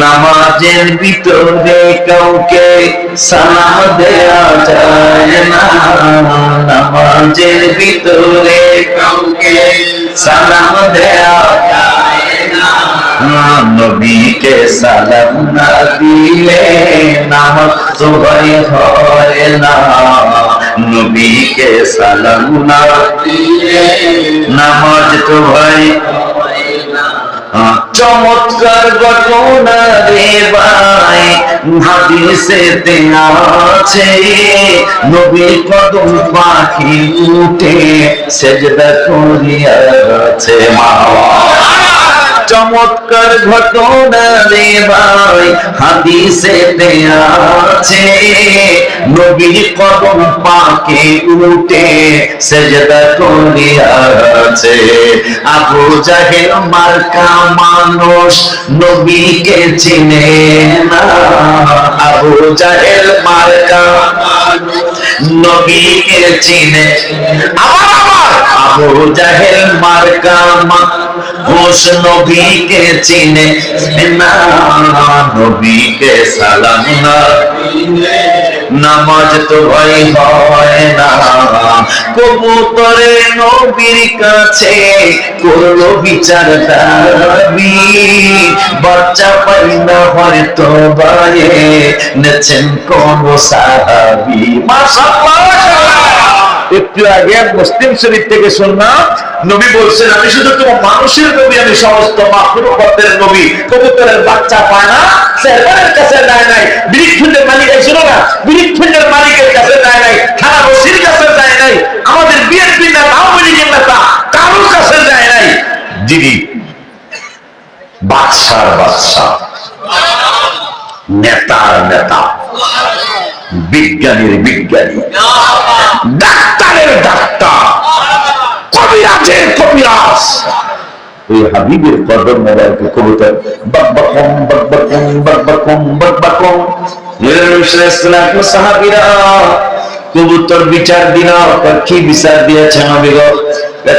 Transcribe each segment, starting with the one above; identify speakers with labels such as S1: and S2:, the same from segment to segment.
S1: নামাজের ভিতরে কাউকে সালাম দেয়া যায় না। নামাজের ভিতরে কাউকে সালাম দেয়া যায় না। নবীকে সালাম না দিলে নামাজ ভাই হয় না। নবীকে সালাম না দিলে নামাজ তো ভাই চমৎকার ঘটনা রে ভাই হাদিসেতে আছে। নবী কদম পাখি উঠে সেজদা করিয়াছে। মা চমৎকার ঘটনা রে ভাই, হাদিসে আছে। নবী কদম পাকে উঠে সেজদা করিয়াছে আবু জাহেল মার্কা মানুষ নবীকে চিনে না। আবু জাহেল মার্কা নবীকে চিনে আবার আবার আবু জাহেল মার্কা মানুষ নবীকে চিনে নবীকে সালাম নামাজ তো ভয় হয় না। কবুতরে নবীর কাছে করল বিচার দাবি। বাচ্চা পাই না হয়তো বায়ে নেছেন কোন সাহাবি। মাশাআল্লাহ। একটু আগে মুসলিম শরীফ থেকে শুনলাম, নবী বলছেন, আমি শুধু তোমার মানুষের নবী, আমি সমস্ত মাহরুমের নবী। কবুতরের বাচ্চা পায় না আমাদের বিএনপি নেতা, আওয়ামী নেতা, কারোর কাছে যায় নাই? দিদি বাদশার বাদশাহ নেতার নেতা। বিজ্ঞানীর বিজ্ঞানী। ডাক্তারের ডাক্তার। কবিরাজের কবিরাজ। এই হাবিবের কদম মোবাইলকে কবিতা কবুতর। বিচার বিচার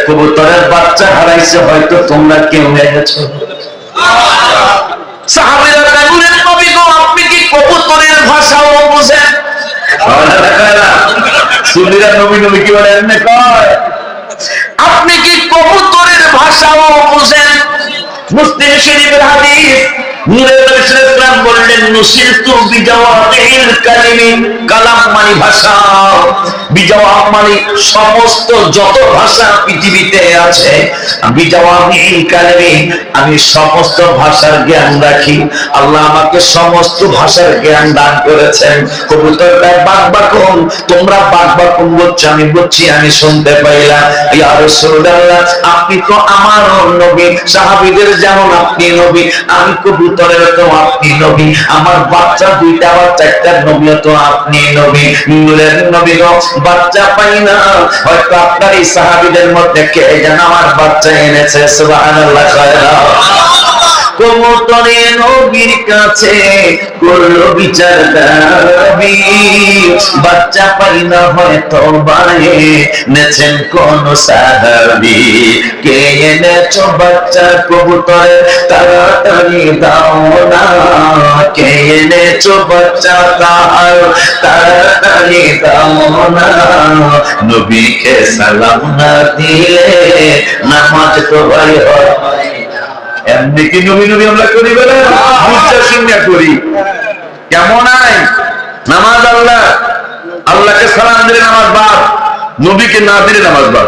S1: কবুতরের বাচ্চা হারাইছে, হয়তো তোমরা কেউ গেছো আপনি কি কবুতরের বুঝেন সুন্নিরা নবী নবী কি বলে এমনি কয় আপনি কি কবুতরের ভাষাও বুঝেন? মুসলিম শরীফের হাদিস নূরের মানে আমি সমস্ত ভাষার জ্ঞান রাখি। আল্লাহ আমাকে সমস্ত ভাষার জ্ঞান দান করেছেন। কবুতর বাক তোমরা বাক বাকুম বলছো, আমি বলছি, আমি শুনতে পাইলাম। আপনি তো আমার নবী, সাহাবীদের যেমন আপনি নবী, আমি কবুতরের তো আপনি আমার বাচ্চা দুইটা বাচ্চা একটা নবী তো আপনি নবী। নূরের নবী গো, বাচ্চা পাই না। হয়তো আপনার এই সাহাবীদের মধ্যে কে যেন আমার বাচ্চা এনেছে, সুবহানাল্লাহ নবীর কাছে করল বিচার দাবি। বাচ্চা পাই না হয়তো বায়ে নেছেন কোন সাহাবি। কে এনেছো বাচ্চা কবুতরে, তাড়াতাড়ি দাও না। কে এনেছো বাচ্চা তাহার তাড়াতাড়ি দাও না। নবীকে সালাম না দিলে নামাজ তো ভাই হয়। এমনি কি নবী নবী আমরা করি বলে? বুঝতে শুনিয়া করি। কেমন আই? নামাজ আল্লাহ। আল্লাহকে সালাম দিলে নামাজ বাদ। নবীকে না দিলে নামাজ বাদ।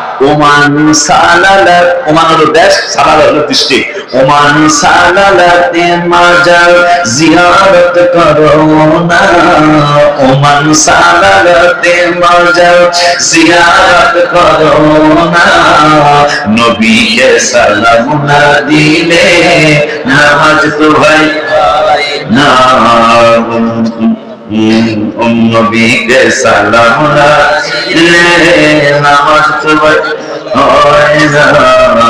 S1: ওমান সালালাত, ওমান হলো দেশ, সালালাত হলো ডিস্ট্রিক্ট ওমান সালালাতে মাজার জিয়ারত করো না। ওমান সালালাতে মাজার জিয়ারত করো না। নবীকে সালাম না দিলে নামাজ তো ভাই না। নবীকে সালাম নামাজ হয় না।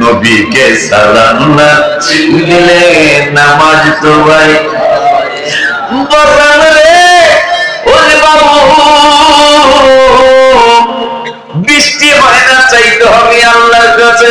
S1: নবীকে সালাম না দিলে নামাজ তো ভাই। বসান রে, ওরে বাবু, বৃষ্টি হয় না, চাইতে হবে আল্লাহর কাছে।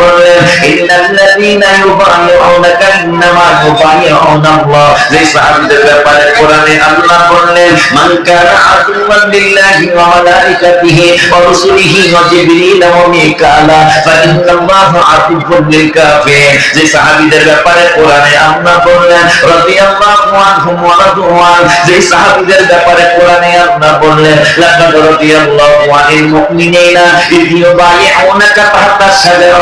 S1: বললেন, ইন্নাল্লাযীনা ইউবাইউনাকা ইন্নামা যে সাহাবিদের ব্যাপারে কোরআনে আল্লাহ বললেন, মান কানা আদুওয়ান লিল্লাহি ওয়া মালাইকাতিহি ওয়া রুসুলিহি ওয়া জিবরিল ওয়া মিকালা ফা ইন্নাল্লাহা আদুওয়ান লিল কাফিরিন যে সাহাবিদের ব্যাপারে কোরআনে আল্লাহ বললেন, রাদিয়াল্লাহু আনহুম ওয়া রাদওয়ান যে সাহাবিদের ব্যাপারে কোরআনে আল্লাহ বললেন, লাকাদ রাদিয়াল্লাহু আনিল মুমিনিনা, ইয তাহতা শাজারা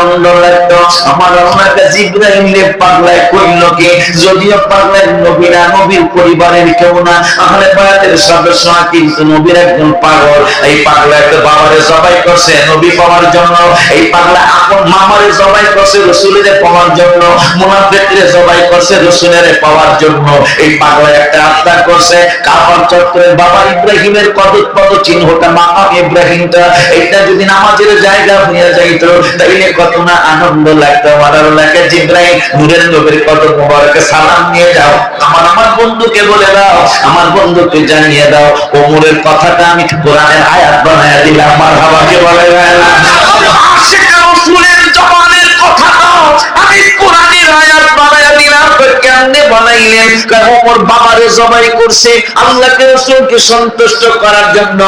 S1: আনন্দ আমার রে পাগলায় কইল যদিও নবীরা নবীর পরিবারের কেউ না, আহলে বায়াতের কিন্তু নবীর একজন পাগল। এই পাগলা একটা বাবারে করছে, নবী পাওয়ার জন্য। এই পাগলা আপন মামারে করছে, রসুলের পাওয়ার জন্য। মুনাফিকরে জবাই করছে, রসুলের পাওয়ার জন্য। এই পাগলা একটা আত্মার করছে বাবা ইব্রাহিমের কদত পদ চিহ্নটা মাকাম ইব্রাহিমটা। এটা যদি নামাজের জায়গা হইয়া যাইত, তাইলে কত আনন্দ লাগতো আমার আল্লাহকে জিব্রাইল নূরের নবীর কত মোবারকে সালাম নিয়ে যাও। আমার আমার বন্ধুকে বলে দাও, আমার বন্ধুকে জানিয়ে দাও, ওমরের কথাটা আমি কোরআনের আয়াত বানায় দিলাম। আমার বাবাকে বলে না বানাইলেন, কারণ বাবারে জবাই করছে, আল্লাহকে রাসূলকে সন্তুষ্ট করার জন্য।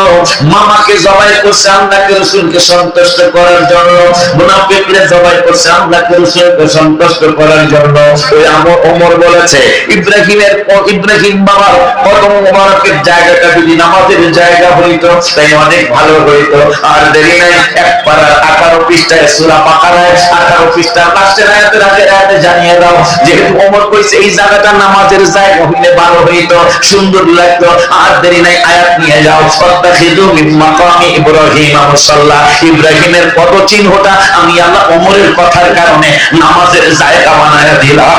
S1: মামাকে জবাই করছে, আল্লাহকে রাসূলকে সন্তুষ্ট করার জন্য। মুনাফিকরে জবাই করছে, আল্লাহকে রাসূলকে সন্তুষ্ট করার জন্য। ওই আমর ওমর বলেছে, ইব্রাহিমের ইব্রাহিম বাবার কদম মোবারকের জায়গাটা যদি নামাজের জায়গা হইতো, তাই অনেক ভালো হইতো। আর দেরি নাই, এক পাড়ার আঠারো পৃষ্ঠায় সুরা বাকারায়, আঠারো পৃষ্ঠা লাস্টের আয়াতের আগে আয়াতে জানিয়ে দাও। যেহেতু ওমর কইছে, এই জায়গাটা নামাজের জায়গা হইলে ভালো হইতো, সুন্দর লাগতো। আর দেরি নাই, আয়াত নিয়ে যাও। ফাত্তাখিযু মিন মাকামি ইব্রাহিম মুসাল্লা। ইব্রাহিমের কত চিহ্নটা আমি আল্লাহ ওমরের কথার কারণে নামাজের জায়গা বানায় দিলাম।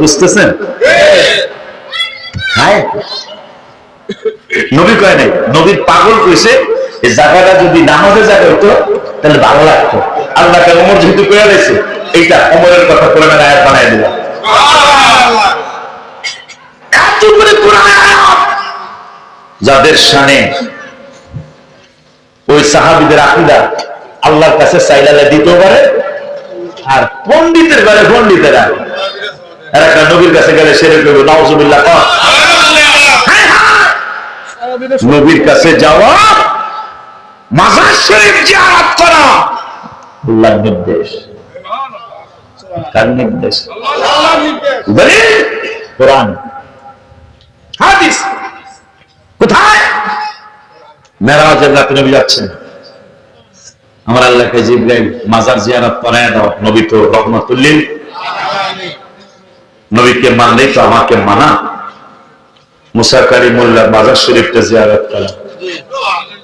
S1: বুঝতেছেন? নবী কয় নাই, নবীর পাগল কইছে, এই জায়গাটা যদি নামাজের জায়গা হতো তাহলে ভালো লাগতো। আল্লাহকে ওমর যেহেতু কয়ে রয়েছে এইটা ওমরের কথা কোরআনের আয়াত বানাই দিলাম। এত করে কোরআনের আয়াত! যাদের শানে ওই সাহাবিদের আকিদা আল্লাহর কাছে চাইলালে দিতেও পারে আর পণ্ডিতের ঘরে পণ্ডিতেরা আর একটা নবীর কাছে গেলে সেরে করবে নাউজুবিল্লাহ কর। নবীর কাছে যাওয়া মাজার শরীফ জিয়ারত করা। আল্লাহর নির্দেশ। কার নির্দেশ? দলিল? কোরআন। হাদিস। কোথায়? মেরাজের রাতে নবী যাচ্ছেন। আমার আল্লাহকে জিব্রাইল মাজার জিয়ারত করায় দাও। নবী তো রহমতুল্লিল। নবীকে মানলেই তো আমাকে মানা। মুসা কারিমুল্লাহ মাজার শরীফটা জিয়ারত করা।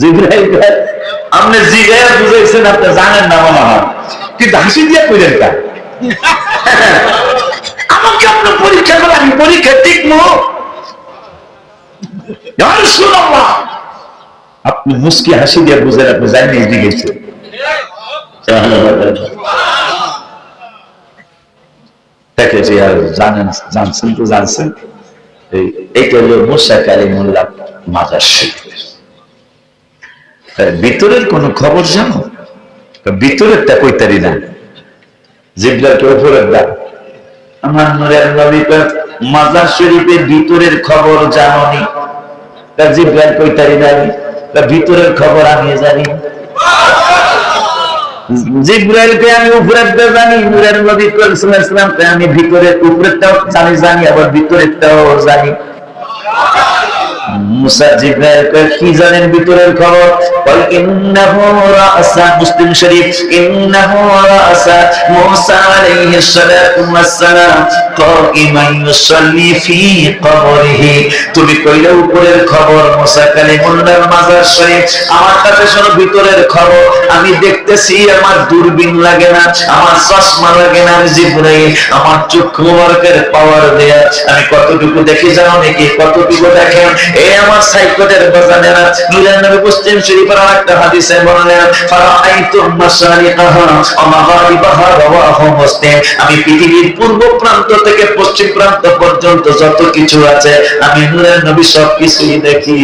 S1: জিব্রাইল আপনি জিগাইয়া বুঝাইছেন, আপনি জানেন না মনে হয়। কিন্তু হাসি দিয়া কইলেন কা? আমাকে আপনার পরীক্ষা করে আমি পরীক্ষা টিকবো ইয়া আপনি মুস্কি হাসি দিয়ে বুঝেন, আপনি এই দিকে দেখে যে জানছেন তো জানছেন। এই এইটা হলো মুসা কালিমুল্লাহ মাজার শরীফ তার ভিতরের কোন খবর জানো? ভিতরেরটা কইতারি না। দা। আমার নবী মাজার শরীফের ভিতরের খবর জাননি। তা জিবলাল কইতারি না তা ভিতরের খবর আমি জানি। জিব্রাইলকে আমি উপরেরটা জানি। নূরের নবী সাল্লাল্লাহু আলাইহি আমি ভিতরের উপরেরটাও জানি জানি, আবার ভিতরেরটাও জানি। তুমি কইলে উপরের খবর মাজার শরীফ। আমার কাছে শোনো, ভিতরের খবর। আমি দেখতেছি আমার দূরবীন লাগে না, আমার চশমা লাগে না আমি জিব্রাইল। আমার চক্ষু মুবারকের পাওয়ার দেয়া। আমি কতটুকু দেখি জানো নাকি? কতটুকু দেখেন? এই আমার সাইকোটের বাজানেরা নূরের নবী শরীফের হাদিসে মুসলিম। আমি পৃথিবীর পূর্ব প্রান্ত থেকে পশ্চিম প্রান্ত পর্যন্ত যত কিছু আছে, আমি নূরের নবী সব কিছুই দেখি।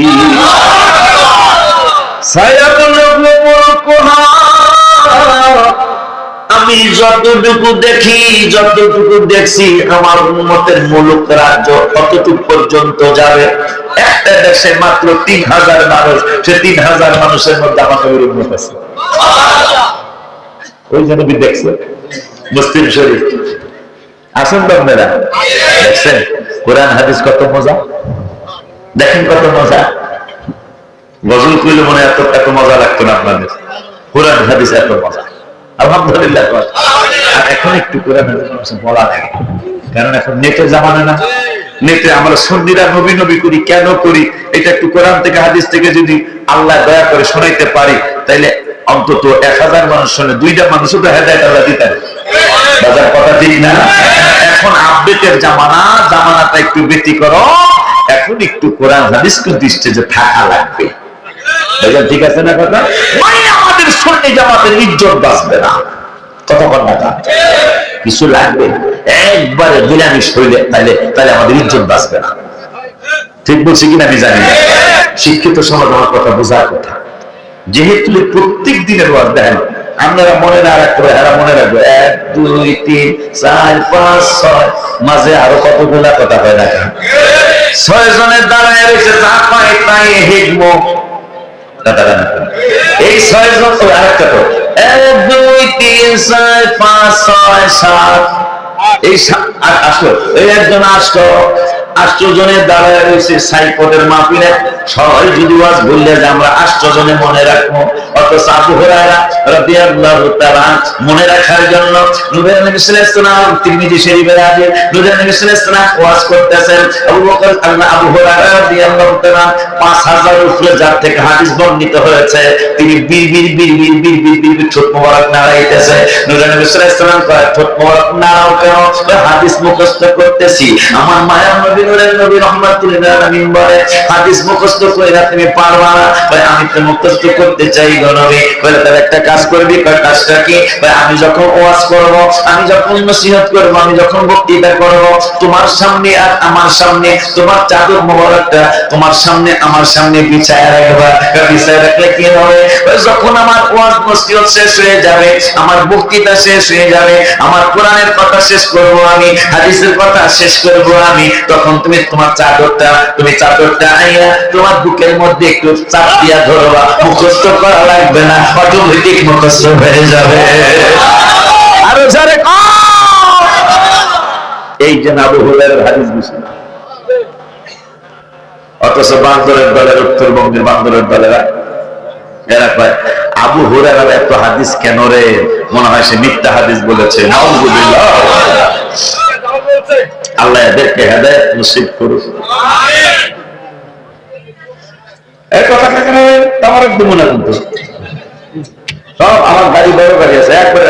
S1: আমি যতটুকু দেখি, যতটুকু দেখছি, আমার উন্মতের মুলুক রাজ্য কতটুকু পর্যন্ত যাবে। একটা দেশে মাত্র তিন হাজার মানুষ সে তিন হাজার মানুষের মধ্যে আমার নবীর উন্মত আছে। ওই যে নবী দেখছে মুসলিম শরীফ। আসেন দেখছেন? কোরআন হাদিস কত মজা? দেখেন কত মজা? গজল করলে মনে এত এত মজা লাগতো না আপনাদের। কোরআন হাদিস এত মজা। আলহামদুলিল্লাহ। আর এখন একটু কোরআন হাদিস বলা লাগে কারণ এখন নেটের জামানা না। নেটে আমরা সন্ধিরা নবী নবী করি, কেন করি? এটা একটু কোরআন থেকে, হাদিস থেকে যদি আল্লাহ দয়া করে শোনাইতে পারি, তাইলে অন্তত এক হাজার মানুষ শুনে দুইটা মানুষও তো হেদায়ত আল্লাহ না? এখন একটু কোরআন? ঠিক আছে না কথা? মানে আমাদের বাঁচবে না। কিছু লাগবে? একবারে নিরামিষ হইলে তাহলে তাহলে আমাদের ইজ্জত বাঁচবে না। ঠিক বলছি কিনা আমি জানি না। শিক্ষিত সমাজ আমার কথা বোঝার কথা। যেহেতু প্রত্যেক দিনের ওয়াজ দেখেন, আপনারা মনে না রাখতে হবে এরা মনে রাখবে, এক, দুই, তিন, চার, পাঁচ, ছয়, মাঝে আরও কতগুলা কথা হয় না ছয় জনের দাঁড়ায় রয়েছে যা পায় তাই হেগমো এই ছয় জন আরেকটা তো। এক, দুই, তিন, চার, পাঁচ, ছয়, সাত। এই আসলো। এই একজন আসলো। আশ্চর্যের দ্বারা রয়েছে সাইপদের মাহফিলে। সবাই যদি ওয়াজ বললে যে আমরা আষ্ট মনে রাখব। হাদিস তিনি হাদিস করতেছি। আমার মায়ের নবী, নূরের নবী রহমাতুল্লাহ হাদিস তুমি পারবা না। আমি তো মুখস্ত করতে চাই গো নবী কইলে তাহলে একটা কাজ করবি কাজটা কি? আমি যখন ওয়াজ করব, আমি যখন নসিহত করব, আমি যখন বক্তৃতা করব, তোমার সামনে আর আমার সামনে, তোমার চাদর মোবারকটা তোমার সামনে, আমার সামনে বিছায় রাখবা। বিছায় রাখলে কি হবে? যখন আমার ওয়াজ নসিহত শেষ হয়ে যাবে, আমার বক্তৃতা শেষ হয়ে যাবে, আমার কোরআনের কথা শেষ করব আমি, হাদিসের কথা শেষ করব আমি, তখন তুমি তোমার চাদরটা, তুমি চাদরটা আইয়া তোমার বুকের মধ্যে একটু চাপ দিয়া ধরবা, মুখস্থ করা লাগবে। না অটোমেটিক মুখস্থ হয়ে যাবে। আরও যারে এই যে আবু হুরায়রার হাদিস বিষয় অথচ বান্দরের দলের উত্তরবঙ্গের বান্দরের দলেরা এরা কয় আবু হুরায়রার এত হাদিস কেন রে? মনে হয় সে মিথ্যা হাদিস বলেছে। নাউজুবিল্লাহ। আল্লাহ এদেরকে হেদায়েত নসিব করুক। এই কথা কেন তোমার একদম না কিন্তু। সব আমার গাড়ি বড় গাড়ি আছে, একবারে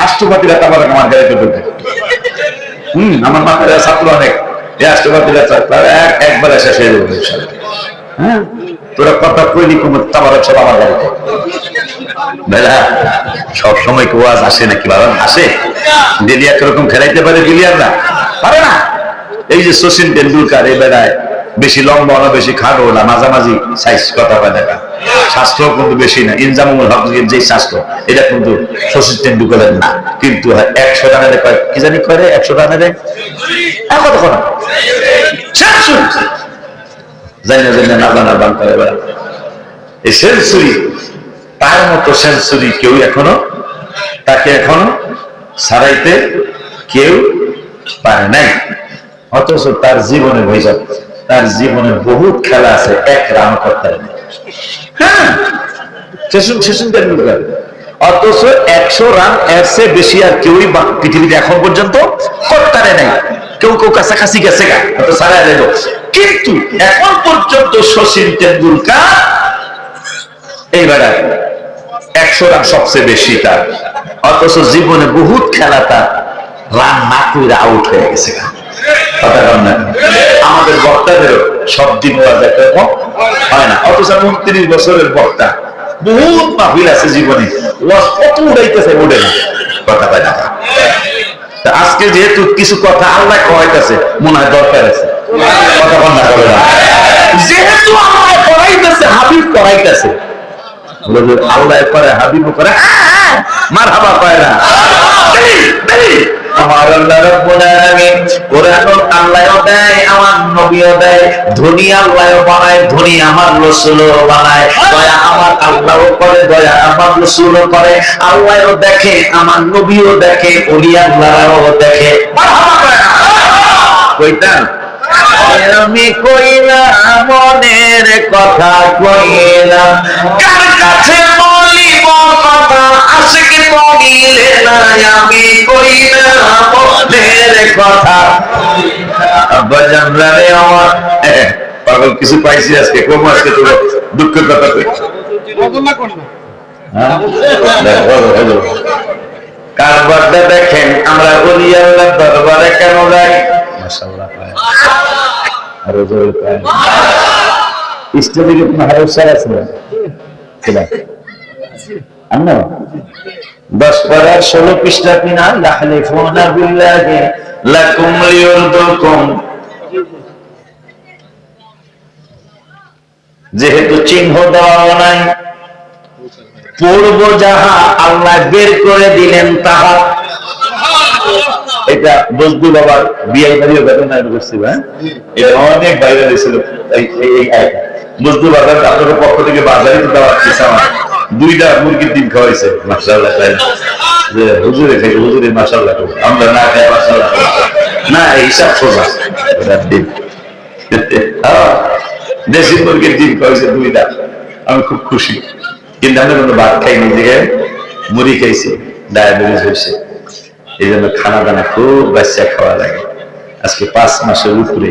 S1: রাষ্ট্রপতিরা তোমার আমার গাড়িতে ঢুকে হম, আমার মাথায় ছাত্র অনেক। তারা এক হয়ে তোরা কথা কইলি কোন তোমার সব আমার গাড়িতে। বেলা, সব সময় আসে নাকি বাবা? আসে। কীরকম খেলাইতে পারে ডিলিয়াররা পারে না। এই যে সচিন টেন্ডুলকার এই বেড়ায় বেশি লম্বা না, বেশি খাটো না, মাঝামাঝি সাইজ কথা কয় দেখা। স্বাস্থ্য কিন্তু বেশি না, ইনজামুল হক যে স্বাস্থ্য, এটা কিন্তু সচিন টেন্ডুলকারের না। কিন্তু একশো রানের কয়, কি জানি করে একশো রানের? কত জানি না জানি না বান করে বেড়া এই সেঞ্চুরি, তার মতো সেঞ্চুরি কেউ এখনও, তাকে এখনও ছাড়াইতে কেউ পারে নাই। অথচ তার জীবনে ভৈজক তার জীবনে বহুত খেলা আছে, এক রান করতে হ্যাঁ অথচ একশো রান এর চেয়ে বেশি আর কেউই পৃথিবীতে এখন পর্যন্ত নাই। কেউ কেউ কাছাকাছি গেছে গা হয়তো সারা দেব কিন্তু এখন পর্যন্ত শচীন তেন্ডুলকার এইবারে একশো রান সবচেয়ে বেশি তার। অথচ জীবনে বহুত খেলা তার, রান না করে আউট হয়ে গেছে গা। আমাদের বক্তাদেরও সব দিন হয় না। অথচ উনত্রিশ বছরের বক্তা। বহুত মাহফিল আছে জীবনে। কত উড়াইতেছে উঠে না। কথা পায় না আজকে যেহেতু কিছু কথা আল্লাহ কয়াইতেছে মনে হয় দরকার আছে। কথা করে না। যেহেতু আল্লাহ করাইতেছে, হাবিব করাইতেছে। আল্লাহ করে হাবিব করে মার হাবা পায় না। নবীও দেয়, ধনী আল্লাহও বানায়, ধনী আমার রাসূলও বানায়। দয়া আমার করে, দয়া আমার করে। আল্লাহও দেখে, আমার নবীও দেখে আল্লাহও দেখে। কইতাম? আমি কইলাম মনের কথা কইলাম। কার কাছে আশিক বলিলে না আমি কইলাম মনের কথা। আব্বা জানলা রে আমার। পাগল কিছু পাইছি আজকে কম আজকে দুঃখের কথা কই। হ্যাঁ? কারবারটা দেখেন আমরা বলি আল্লাহ দরবারে কেন যাই? মাশাআল্লাহ আরও জোরে কয়। ইসলামিক কোনো হাউসার আছে না? দশ ষোলো পৃষ্ঠা কিনা? লিয়ুরদুকুম যেহেতু চিহ্ন দেওয়া নাই, পূর্ব যাহা আল্লাহ বের করে দিলেন তাহা, এটা বজদু বাবার বিয়ে বাড়িও ঘটনা করছি হ্যাঁ এটা অনেক বাইরে দিয়েছিল এই বজদু বাবার পক্ষ থেকে বাজারে দেওয়া আমার দুইটা মুরগির ডিম খাওয়াইছে মাসাল্লাহ তাই যে হুজুরে খাই হুজুরে মাসাল্লাহ আমরা না খাই মাসাল্লাহ না হিসাব সোজা ওটার ডিম। হ্যাঁ, দেশি মুরগির ডিম খাওয়াইছে দুইটা। আমি খুব খুশি। কিন্তু আমরা কোনো ভাত খাইনি দিকে মুড়ি খাইছি ডায়াবেটিস হয়েছে এই জন্য খানা দানা খুব বাচ্চা খাওয়া লাগে। আজকে পাঁচ মাসের উপরে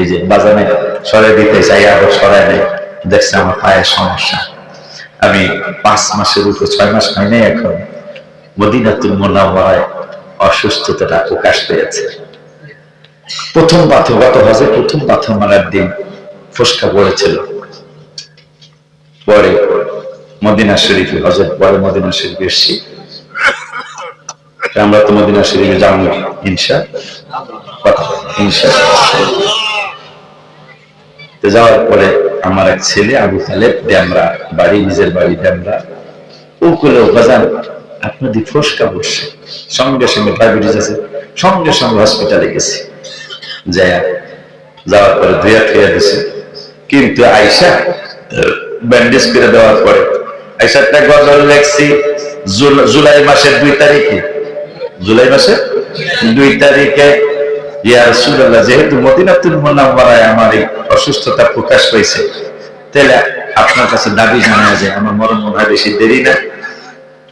S1: এই যে বাজানে সরাই দিতে চাই আবার সরাই নেই দেখছে আমার পায়ের সমস্যা। আমি পাঁচ মাসের উপরে ছয় মাস হয় নাই এখন। মদিনাতুল মোনাওয়ারায় অসুস্থতাটা প্রকাশ পেয়েছে। প্রথম পাথর গত হজে প্রথম পাথর মারার দিন ফসকা পড়েছিল। পরে মদিনা শরীফে হজের পরে মদিনা শরীফ এসছি। আমরা তো মদিনা শরীফে যাব ইনশা কথা ইনশা যাওয়ার পরে আমার এক ছেলে, আবু তালেব, ড্যামরা বাড়ি, নিজের বাড়ি ড্যামরা। ও করল বাজান, আপনাদের ফসকা বসছে। সঙ্গে সঙ্গে ডায়াবেটিস আছে, সঙ্গে সঙ্গে হসপিটালে গেছি। যায় যাওয়ার পরে ধুয়া খেয়ে দিছে। কিন্তু আইসা ব্যান্ডেজ করে দেওয়ার পরে আইসা একটা গজল লেখছি জুলাই মাসের দুই তারিখে। জুলাই মাসের দুই তারিখে ইয়া যেহেতু মদিনাতুল মুনাওয়ারায় আমার এই অসুস্থতা প্রকাশ পেয়েছে তাহলে আপনার কাছে দাবি জানা যায় আমার মরণ মনে বেশি দেরি না।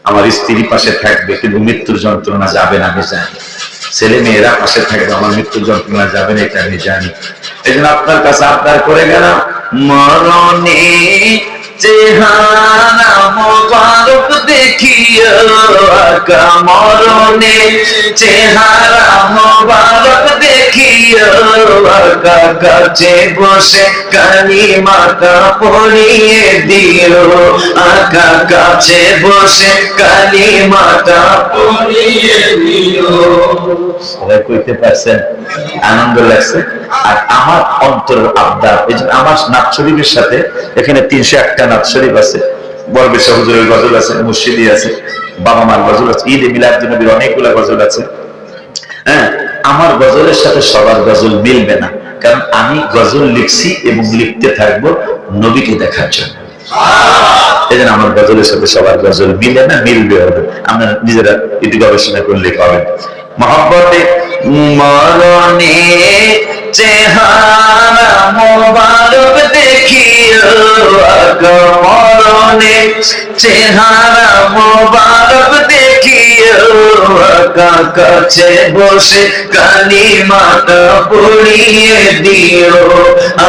S1: আমার স্ত্রী পাশে থাকবে, কিন্তু মৃত্যুর যন্ত্রণা যাবে না, আমি জানি। ছেলে মেয়েরা পাশে থাকবে, আমার মৃত্যুর যন্ত্রণা যাবে না, এটা আমি জানি। এই আপনার কাছে আপনার করে গেলাম, মরণে চেহারা মোবারক মরণে। চেহারা কাছে বসে মাতা পড়িয়ে দিও। আকা কাছে বসে মাতা পড়িয়ে দিও। পারছেন? আনন্দ লাগছে। আর আমার অন্তর আবদার, এই আমার নাচ সাথে এখানে তিনশো একটা নাচ শরীফ আছে বরবেশ হুজুরের গজল আছে, মুর্শিদি আছে, বাবা মার গজল আছে, ঈদ মিলাদ নবীর অনেকগুলো গজল আছে। হ্যাঁ আমার গজলের সাথে সবার গজল মিলবে না, কারণ আমি গজল লিখছি এবং লিখতে থাকব নবীকে দেখার জন্য। এই আমার গজলের সাথে সবার গজল মিলে না, মিলবে হবে। আমরা নিজেরা একটু গবেষণা করলে পাবেন। মহব্বতে মরণে চেহারা মোবারক দেখিও মরণে। চেহারা মোবারক দেখিও কাছে বসে কালি মাতা পড়িয়ে দিও।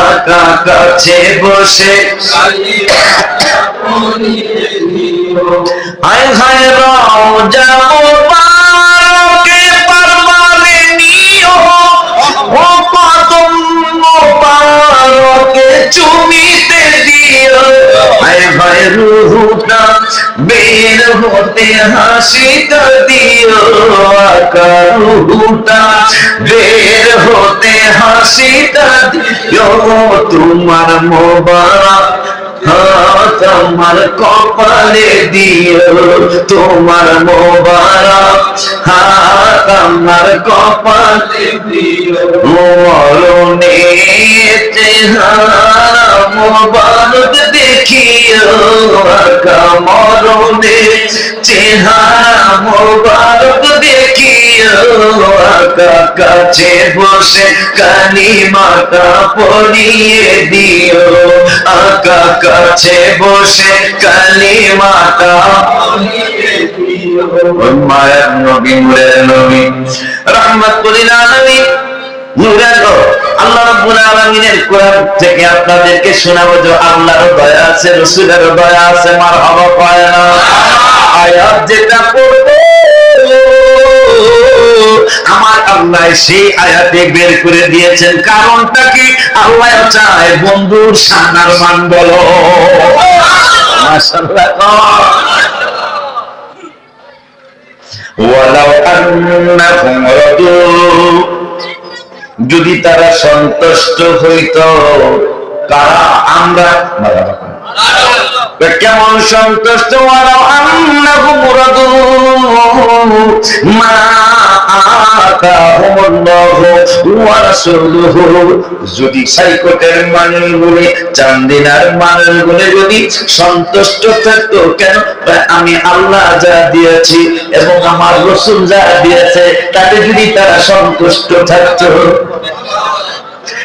S1: আকা কাছে বসে হায় হায় রওজা মোবারকে চুমিতে দিও। হায় হায় রুহুটা বের হতে হাসিটা দিও। আকা রুহুটা বের হতে হাসিটা দিও। তোমার মোবারক হাত আমার কপালে দিও, তোমার মোবারক হাত আমার কপালে দিও। মরণে চেহারা মোবারক দেখিও মরণে চেহারা মোবারক আকা কাছে বসে কালি মাতা পড়িয়ে দিও। আকা কাছে বসে কালি মাতা নবী, নূরের নবী আলামিন। নূরের নূর। আল্লাহ কোরআন থেকে আপনাদেরকে শোনাবো যে আল্লাহর দয়া আছে, রাসূলের দয়া আছে, মারহাবা পায় না। আয়াত যেটা পড়ব আমার আল্লাহ সেই আয়াতে বের করে দিয়েছেন। কারণটা কি? আল্লাহ চায় বন্ধুর সান্নার মান বলো। যদি তারা সন্তুষ্ট হইত কারা আমরা কেমন সন্তুষ্ট যদি সাইকোটের মানুষগুলি চান্দিনার মানুষগুলি যদি সন্তুষ্ট থাকতো কেন? আমি আল্লাহ যা দিয়েছি এবং আমার রসুল যা দিয়েছে তাতে যদি তারা সন্তুষ্ট থাকতো।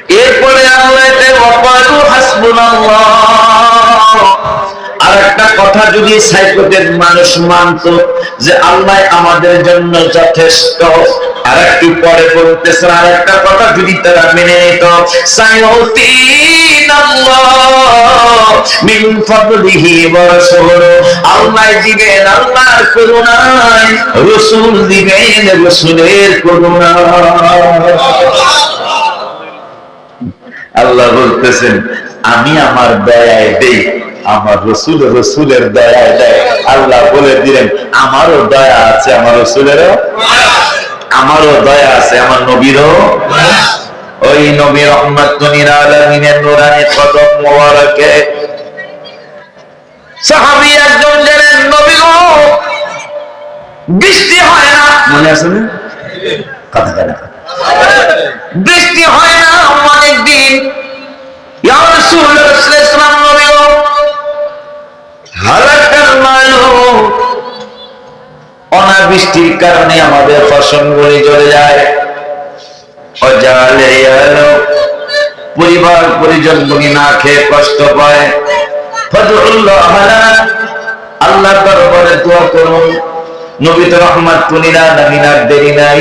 S1: এরপরে আর একটা কথা যদি সাইকোটের মানুষ মানত, যে আল্লাহ আমাদের জন্য যথেষ্ট। আর একটু পরে বলতেছেন আর একটা কথা যদি তারা মেনে নিত আল্লাহ দিবেন আল্লাহর করুণায়, রাসূল দিবেন রাসূলের করুণায়। আল্লাহ বলতেছেন, আমি আমার দয়ায় দেই, আমার রসুল রসুলের দয়ায় দেয়। আল্লাহ বলে দিলেন, আমারও দয়া আছে, আমার রসুলেরও আমারও দয়া আছে, আমার নবীরও ওই নবী রহমত আলমিনের বৃষ্টি হয় না। মনে আছে কথা কথা বৃষ্টি হয় না অনেক দিন অনাবৃষ্টির কারণে আমাদের ফসলগুলি জ্বলে যায়। পরিবার পরিজন গুলি না খেয়ে কষ্ট পায়। আল্লাহ দরবারে দোয়া করুন। নবী তো রহমত দেরি নাই।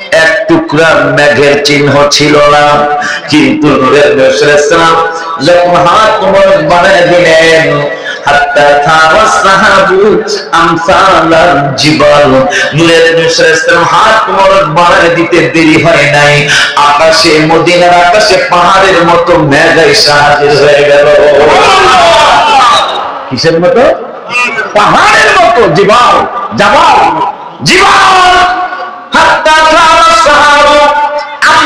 S1: এক টুকরা মেঘের চিহ্ন ছিল না। কিন্তু নূরের নসরাম যখন হাত দিলেন হাত্তা থারা সাহাবু আমসালাল জিবাল। নূরের নসরাম হাত মোবারক বাড়ায় দিতে দেরি হয় নাই। আকাশে মদিনার আকাশে পাহাড়ের মতো মেঘ হাজির হয়ে গেল। কিসের মতো? পাহাড়ের মতো জিবাল জাবাল। হাত্তা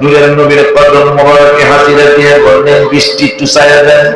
S1: নূরের নবীর কদম মোবারকে হাজিরা দিয়ে বললেন বৃষ্টি টুসাইয়া দেন।